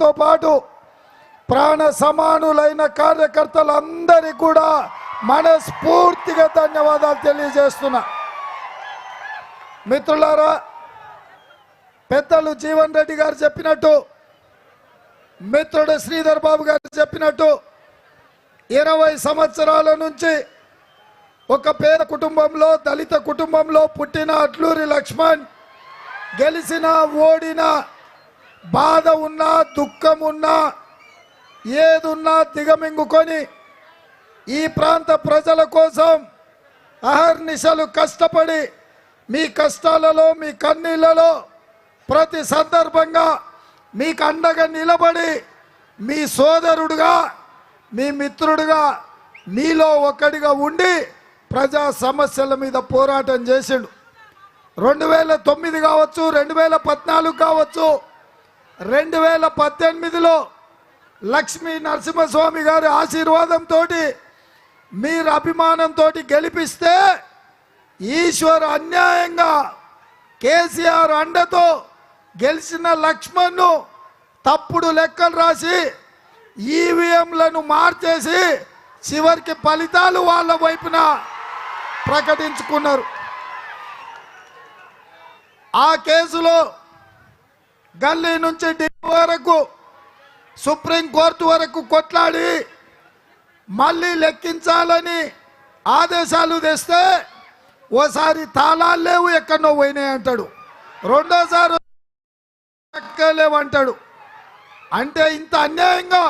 నాతో పాటు ప్రాణ సమానులైన కార్యకర్తలందరికీ కూడా మనస్ఫూర్తిగా ధన్యవాదాలు తెలియజేస్తున్నా. మిత్రులారా పెద్దలు జీవన్ రెడ్డి గారు చెప్పినట్టు మిత్రుడు శ్రీధర్ బాబు గారు చెప్పినట్టు ఇరవై సంవత్సరాల నుంచి ఒక పేద కుటుంబంలో దళిత కుటుంబంలో పుట్టిన అట్లూరి లక్ష్మణ్ గెలిచిన ఓడిన బాధ ఉన్నా దుఃఖం ఉన్నా ఏదున్నా దిగమింగుకొని ఈ ప్రాంత ప్రజల కోసం అహర్నిశలు కష్టపడి మీ కష్టాలలో మీ కన్నీళ్ళలో ప్రతి సందర్భంగా మీకు అండగా నిలబడి మీ సోదరుడుగా మీ మిత్రుడుగా మీలో ఒక్కడిగా ఉండి ప్రజా సమస్యల మీద పోరాటం చేసిండు. రెండు వేల తొమ్మిది కావచ్చు రెండు వేల పద్నాలుగు కావచ్చు రెండు వేల పద్దెనిమిదిలో లక్ష్మీ నరసింహస్వామి గారి ఆశీర్వాదంతో మీరు అభిమానంతో గెలిపిస్తే ఈశ్వర్ అన్యాయంగా కేసీఆర్ అండతో గెలిచిన లక్ష్మణ్ను తప్పుడు లెక్కలు రాసి ఈవీఎంలను మార్చేసి చివరికి ఫలితాలు వాళ్ళ వైపున ప్రకటించుకున్నారు. ఆ కేసులో గల్లీ నుంచి ఢిల్లీ వరకు సుప్రీంకోర్టు వరకు కొట్లాడి మళ్ళీ లెక్కించాలని ఆదేశాలు తెస్తే ఓసారి తాళాలు లేవు ఎక్కడో పోయినాయి అంటాడు. రెండోసారి ఎక్కలేవు అంటాడు. అంటే ఇంత అన్యాయంగా